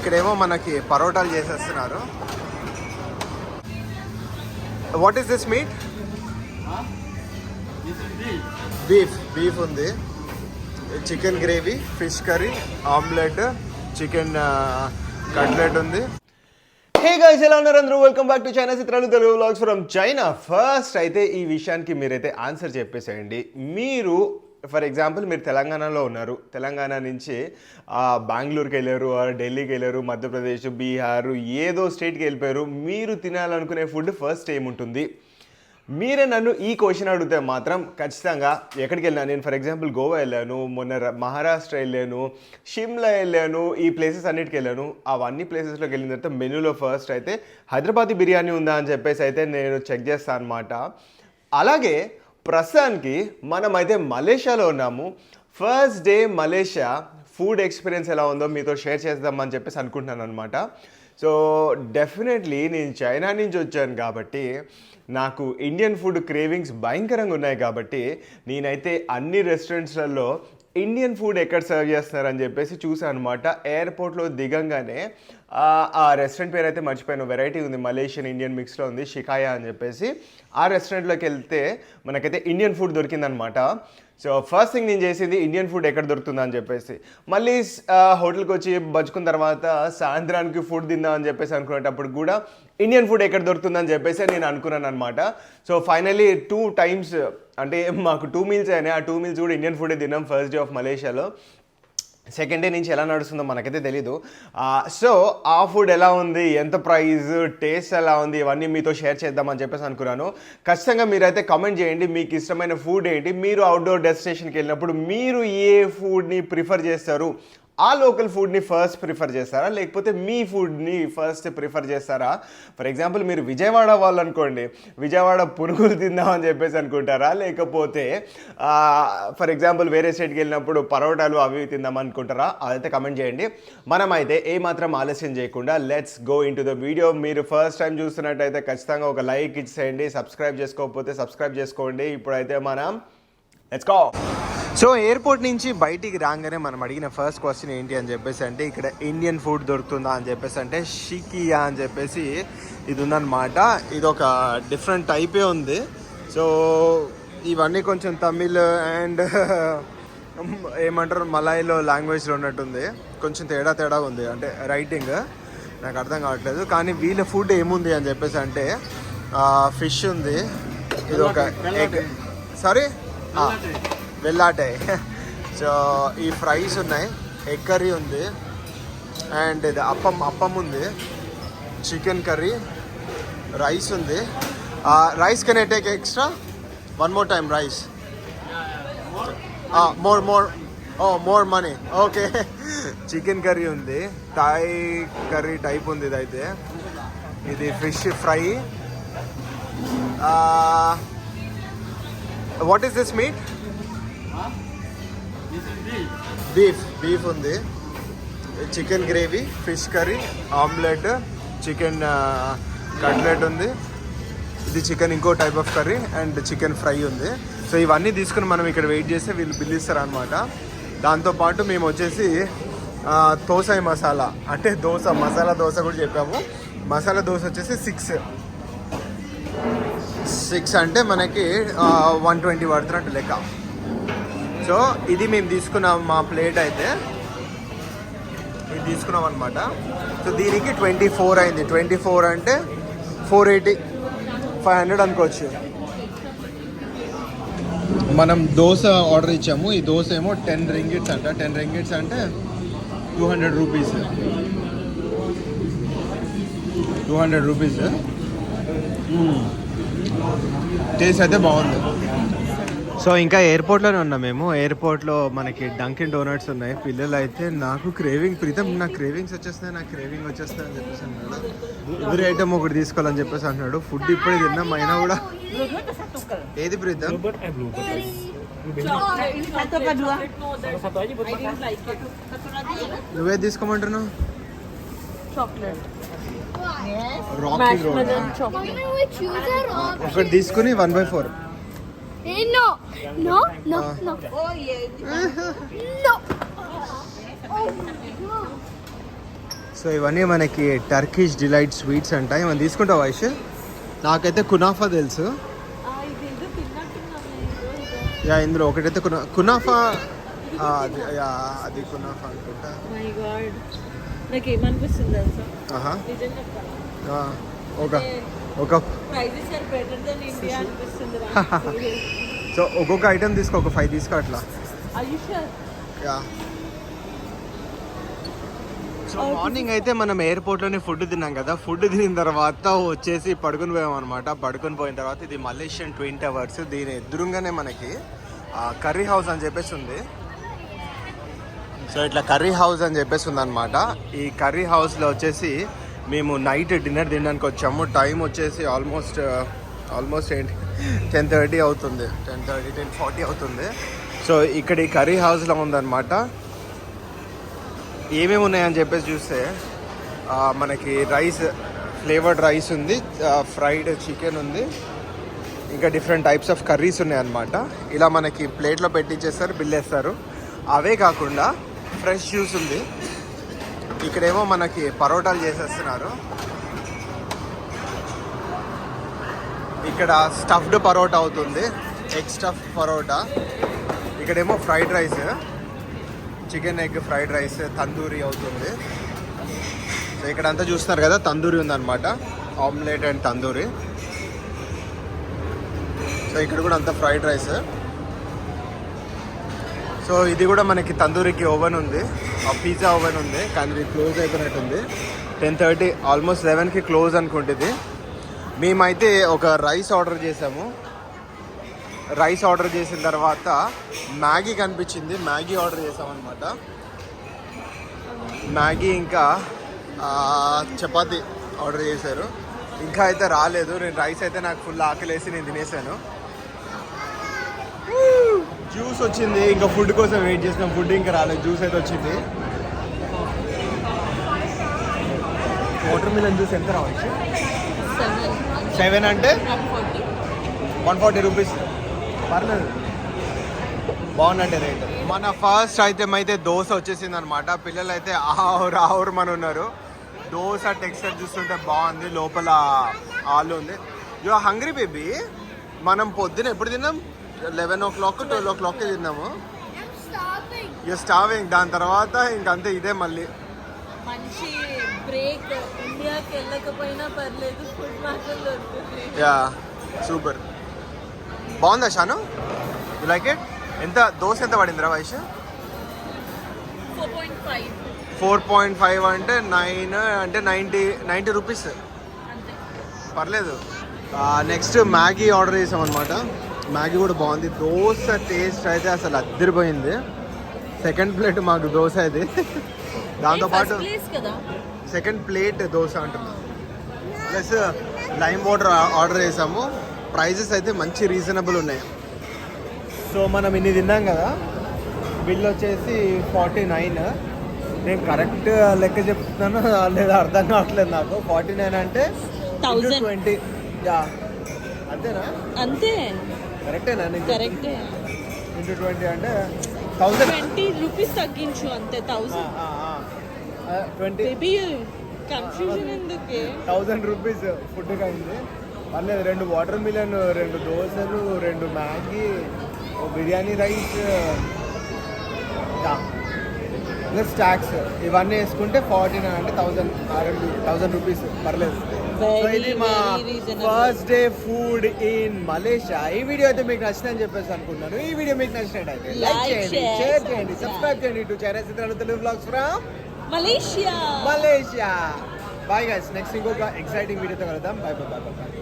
ఇక్కడేమో మనకి పరోటాలు చేసేస్తున్నారు. What is this meat beef beef ఉంది. Chicken gravy fish curry omelette chicken cutlet ఉంది. హే గైస్ ఎలా ఉన్నారు అందరూ? Welcome back to China Chitralu Telugu blogs from China first అయితే ఈ విషయానికి మీరైతే ఆన్సర్ చెప్పేసేయండి. మీరు ఫర్ ఎగ్జాంపుల్ మీరు తెలంగాణలో ఉన్నారు. తెలంగాణ నుంచి బెంగళూరుకి వెళ్ళారు ఢిల్లీకి వెళ్ళారు మధ్యప్రదేశ్ బీహార్ ఏదో స్టేట్కి వెళ్ళిపోయారు. మీరు తినాలనుకునే ఫుడ్ ఫస్ట్ ఏముంటుంది మీరే నన్ను ఈ క్వశ్చన్ అడిగితే మాత్రం ఖచ్చితంగా ఎక్కడికి వెళ్ళాను నేను ఫర్ ఎగ్జాంపుల్ గోవా వెళ్ళాను మొన్న మహారాష్ట్ర వెళ్ళాను షిమ్లా వెళ్ళాను ఈ ప్లేసెస్ అన్నిటికి వెళ్ళాను. అవన్నీ ప్లేసెస్లోకి వెళ్ళిన తర్వాత మెనూలో ఫస్ట్ అయితే హైదరాబాదీ బిర్యానీ ఉందా అని చెప్పేసి అయితే నేను చెక్ చేస్తాను అనమాట అలాగే ప్రస్తుతానికి మనం అయితే మలేషియాలో ఉన్నాము. First day Malaysia food experience ఎలా ఉందో మీతో షేర్ చేద్దామని చెప్పేసి అనుకుంటున్నాను అనమాట సో డెఫినెట్లీ నేను చైనా నుంచి వచ్చాను కాబట్టి నాకు ఇండియన్ ఫుడ్ క్రేవింగ్స్ భయంకరంగా ఉన్నాయి కాబట్టి నేనైతే అన్ని రెస్టారెంట్స్లలో ఇండియన్ ఫుడ్ ఎక్కడ సర్వ్ చేస్తున్నారని చెప్పేసి చూసాను అనమాట ఎయిర్పోర్ట్లో దిగంగానే ఆ, రెస్టారెంట్ పేరు అయితే మర్చిపోయాను. వెరైటీ ఉంది. మలేషియన్ ఇండియన్ మిక్స్లో ఉంది. షికాయా అని చెప్పేసి ఆ రెస్టారెంట్లోకి వెళ్తే మనకైతే ఇండియన్ ఫుడ్ దొరికిందనమాట. సో ఫస్ట్ థింగ్ నేను చేసింది ఇండియన్ ఫుడ్ ఎక్కడ దొరుకుతుందా అని చెప్పేసి. మళ్ళీ హోటల్కి వచ్చి బచ్చుకున్న తర్వాత సాయంత్రానికి ఫుడ్ తిందాం అని చెప్పేసి అనుకునేటప్పుడు కూడా ఇండియన్ ఫుడ్ ఎక్కడ దొరుకుతుందని చెప్పేసి నేను అనుకున్నాను అనమాట సో ఫైనలీ టూ టైమ్స్ అంటే మాకు టూ మీల్స్ అయినాయి. ఆ టూ మీల్స్ కూడా ఇండియన్ ఫుడే తిన్నాం ఫస్ట్ డే ఆఫ్ మలేషియాలో సెకండ్ డే నుంచి ఎలా నడుస్తుందో మనకైతే తెలీదు. సో ఆ ఫుడ్ ఎలా ఉంది? ఎంత ప్రైస్ టేస్ట్ ఎలా ఉంది? ఇవన్నీ మీతో షేర్ చేద్దామని చెప్పేసి అనుకున్నాను. ఖచ్చితంగా మీరైతే కమెంట్ చేయండి. మీకు ఇష్టమైన ఫుడ్ ఏంటి? మీరు అవుట్డోర్ డెస్టినేషన్కి వెళ్ళినప్పుడు మీరు ఏ ఫుడ్ని ప్రిఫర్ చేస్తారు? ఆ లోకల్ ఫుడ్ని ఫస్ట్ ప్రిఫర్ చేస్తారా? లేకపోతే మీ ఫుడ్ని ఫస్ట్ ప్రిఫర్ చేస్తారా? ఫర్ ఎగ్జాంపుల్ మీరు విజయవాడ వాళ్ళు అనుకోండి విజయవాడ పునుగులు తిందామని చెప్పేసి అనుకుంటారా? లేకపోతే ఫర్ ఎగ్జాంపుల్ వేరే స్టేట్కి వెళ్ళినప్పుడు పరోటాలు అవి తిందాం అనుకుంటారా? అదైతే కమెంట్ చేయండి. మనమైతే ఏ మాత్రం ఆలస్యం చేయకుండా let's go into the video మీరు ఫస్ట్ టైం చూస్తున్నట్టయితే ఖచ్చితంగా ఒక లైక్ ఇచ్చేయండి. సబ్స్క్రైబ్ చేసుకోకపోతే సబ్స్క్రైబ్ చేసుకోండి. ఇప్పుడైతే మనం లెట్స్ గో సో ఎయిర్పోర్ట్ నుంచి బయటికి రాగానే మనం అడిగిన ఫస్ట్ క్వశ్చన్ ఏంటి అని చెప్పేసి అంటే ఇక్కడ ఇండియన్ ఫుడ్ దొరుకుతుందా అని చెప్పేసి అంటే షికియా అని చెప్పేసి ఇది ఉందన్నమాట ఇది ఒక డిఫరెంట్ టైపే ఉంది. సో ఇవన్నీ కొంచెం తమిళ్ అండ్ ఏమంటారు మలాయిలో లాంగ్వేజ్లో ఉన్నట్టుంది. కొంచెం తేడా తేడా ఉంది. అంటే రైటింగ్ నాకు అర్థం కావట్లేదు. కానీ వీళ్ళ ఫుడ్ ఏముంది అని చెప్పేసి అంటే ఫిష్ ఉంది. ఇది ఒక ఎగ్. సారీ వెళ్ళాటాయి సో ఈ ఫ్రైస్ ఉన్నాయి. ఎగ్ కర్రీ ఉంది. అండ్ ఇది అప్పం అప్పం ఉంది. Chicken curry. రైస్ ఉంది. Rice can I take extra? One more time rice. More more oh more money. Okay. Chicken curry ఉంది. థాయ్ కర్రీ టైప్ ఉంది ఇదైతే. ఇది fish fry. What is this meat beef beef ఉంది. Chicken gravy fish curry omelette chicken cutlet ఉంది. ఇది chicken ఇంకో type of curry and chicken fry ఉంది. So ఇవన్నీ తీసుకుని మనం ఇక్కడ వెయిట్ చేస్తే వీళ్ళు బిల్ ఇస్తారు అనమాట దాంతోపాటు మేము వచ్చేసి ఆ, దోసాయి మసాలా. అంటే దోశ మసాలా దోశ కూడా చెప్పాము. మసాలా దోశ వచ్చేసి సిక్స్ సిక్స్ అంటే మనకి వన్ ట్వంటీ పడుతున్నట్టు లెక్క. సో ఇది మేము తీసుకున్నాం మా ప్లేట్ అయితే. ఇది తీసుకున్నాం అనమాట సో దీనికి ట్వంటీ ఫోర్ అయింది. ట్వంటీ ఫోర్ అంటే ఫోర్ ఎయిటీ ఫైవ్ హండ్రెడ్ అనుకోవచ్చు. మనం దోశ ఆర్డర్ ఇచ్చాము. ఈ దోశ ఏమో టెన్ రింగిట్స్ అంట. టెన్ రింగిట్స్ అంటే two hundred rupees. Two hundred rupees. Taste అయితే బాగుంది. సో ఇంకా ఎయిర్పోర్ట్లోనే ఉన్నాం మేము. ఎయిర్పోర్ట్లో మనకి డంకిన్ డోనట్స్ ఉన్నాయి. పిల్లలు అయితే నాకు క్రేవింగ్ ప్రీతం నాకు క్రేవింగ్స్ వచ్చేస్తున్నాయి నాకు క్రేవింగ్ వచ్చేస్తాయి అని చెప్పేసి అన్నాడు. ఎవరి ఐటమ్ ఒకటి తీసుకోవాలని చెప్పేసి అంటున్నాడు ఫుడ్ ఇప్పుడే తిన్నాం అయినా కూడా. ఏది ప్రీతం. నువ్వే తీసుకోమంటున్నావు. ఒకటి తీసుకుని one by four no, no, no, no, Oh yeah. no. Oh, no. So ఇవన్నీ మనకి టర్కిష్ డిలైట్ స్వీట్స్ అంట. ఇవన్నీ తీసుకుంటావు వైష్ నాకైతే కునాఫా తెలుసు. యా ఇందులో ఒకటైతే కునా కునాఫా ఆ, అది యా, అది కునాఫా అనుకుంటా. మై గాడ్ నాకు ఏమనిపిస్తుంది తెలుసా ఒక సో ఒక్కొక్క ఐటెం తీసుకో ఒక ఫైవ్ తీసుకో అట్లా. సో మార్నింగ్ అయితే మనం ఎయిర్పోర్ట్లోనే ఫుడ్ తిన్నాం కదా. ఫుడ్ తినిన తర్వాత వచ్చేసి పడుకుని పోయాం అనమాట పడుకుని పోయిన తర్వాత ఇది మలేషియన్ ట్విన్ టవర్స్ దీని ఎదురుగానే మనకి కర్రీ హౌస్ అని చెప్పేసి ఉంది. సో ఇట్లా కర్రీ హౌస్ అని చెప్పేసి ఉందన్నమాట. ఈ కర్రీ హౌస్లో వచ్చేసి మేము నైట్ డిన్నర్ తినడానికి వచ్చాము. టైం వచ్చేసి ఆల్మోస్ట్ ఆల్మోస్ట్ ఏంటి? టెన్ థర్టీ అవుతుంది. టెన్ థర్టీ టెన్ ఫార్టీ అవుతుంది. సో ఇక్కడ ఈ కర్రీ హౌస్లో ఉందన్నమాట. ఏమేమి ఉన్నాయని చెప్పేసి చూస్తే మనకి రైస్ ఫ్లేవర్డ్ రైస్ ఉంది ఫ్రైడ్ చికెన్ ఉంది. ఇంకా డిఫరెంట్ టైప్స్ ఆఫ్ కర్రీస్ ఉన్నాయన్నమాట. ఇలా మనకి ప్లేట్లో పెట్టించేస్తారు బిల్ వేస్తారు. అవే కాకుండా ఫ్రెష్ జ్యూస్ ఉంది. ఇక్కడేమో మనకి పరోటాలు చేసేస్తున్నారు. ఇక్కడ స్టఫ్డ్ పరోటా అవుతుంది. Egg stuff parotta. ఇక్కడేమో fried rice. Chicken egg fried rice tandoori అవుతుంది. సో ఇక్కడ అంతా చూస్తున్నారు కదా తందూరి ఉందన్నమాట. Omelette and tandoori. సో ఇక్కడ కూడా అంతా ఫ్రైడ్ రైస్ సో ఇది కూడా మనకి తందూరికి ఓవెన్ ఉంది. ఆ పిజ్జా ఓవెన్ ఉంది. కానీ ఇది క్లోజ్ అయిపోయినట్టుంది. టెన్ థర్టీ ఆల్మోస్ట్ లెవెన్కి క్లోజ్ అనుకుంటుంది. మేమైతే ఒక రైస్ ఆర్డర్ చేసాము. రైస్ ఆర్డర్ చేసిన తర్వాత మ్యాగీ కనిపించింది. మ్యాగీ ఆర్డర్ చేసామన్నమాట. మ్యాగీ ఇంకా చపాతి ఆర్డర్ చేశారు. ఇంకా అయితే రాలేదు. నేను రైస్ అయితే నాకు ఫుల్ ఆకలేసి నేను తినేసాను. జ్యూస్ వచ్చింది ఇంకా ఫుడ్ కోసం వెయిట్ చేసినాం ఫుడ్ ఇంకా రాలేదు జ్యూస్ అయితే వచ్చింది. వాటర్ మిలన్ జ్యూస్ ఎంత రావచ్చు? సెవెన్ అంటే? One forty rupees. పర్లేదు. బాగున్నట్టే రేట్. మన ఫస్ట్ ఐటమ్ అయితే దోశ వచ్చేసింది అనమాట పిల్లలు అయితే ఆవురు ఆవురు మన ఉన్నారు. దోశ టెక్స్చర్ చూస్తుంటే బాగుంది. లోపల ఆలు ఉంది. You hungry baby. మనం పొద్దున ఎప్పుడు తిన్నాం? Eleven o'clock twelve o'clock తిన్నాము. యూ స్టావింగ్ దాని తర్వాత ఇంకంతే ఇదే మళ్ళీ. మంచి బ్రేక్ ఇండియాకి వెళ్ళకపోయినా పర్లేదు ఫుడ్ మాత్రం దొరుకుతుంది. Yeah super. బాగుందా షాను? యు లైక్ ఇట్ ఎంత దోశ ఎంత పడిందిరా వయసు four point five four point five అంటే నైన్ అంటే నైంటీ నైంటీ రూపీస్ పర్లేదు. నెక్స్ట్ మ్యాగీ ఆర్డర్ చేసాం అనమాట మ్యాగీ కూడా బాగుంది. దోశ టేస్ట్ అయితే అసలు అద్దరిపోయింది. సెకండ్ ప్లేట్ మాకు దోశ ఇది. దాంతోపాటు సెకండ్ ప్లేట్ దోశ అంటున్నాం. ప్లస్ లైమ్ వాటర్ ఆర్డర్ చేసాము. ప్రైజెస్ అయితే మంచి రీజనబుల్ ఉన్నాయి. సో మనం ఇన్ని తిన్నాం కదా. బిల్ వచ్చేసి ఫార్టీ నైన్ నేను కరెక్ట్ లెక్క చెప్తున్నాను లేదా అర్థం కావట్లేదు నాకు. ఫార్టీ నైన్ అంటే. ట్వంటీ యా అంతేనా? అంతే. కరెక్టేనా కరెక్టే. ఇంటూ ట్వంటీ అంటే థౌసండ్. ట్వంటీ రూపీస్ తగ్గించు అంతే థౌసండ్. ట్వంటీ. బేబీ కన్ఫ్యూజన్ ఎందుకే? థౌజండ్ రూపీస్ ఫుడ్ అయింది పర్లేదు రెండు వాటర్ మిలన్ రెండు దోశలు రెండు Maggi biryani rice plus tax ఇవన్నీ వేసుకుంటే ఫార్టీ నైన్ అంటే థౌజండ్ రెండు థౌజండ్ రూపీస్. పర్లేదు. సో ఇది మా. First day food in Malaysia ఈ వీడియో అయితే మీకు నచ్చిందని చెప్పేసి అనుకుంటున్నాను. ఈ వీడియో మీకు నచ్చినట్టయితే లైక్ చేయండి షేర్ చేయండి. సబ్స్క్రైబ్ చేయండి to Chitralu Telugu blogs from Malaysia Malaysia bye guys next ఇంకొక ఎక్సైటింగ్ వీడియోతో కలుద్దాం. Bye bye bye bye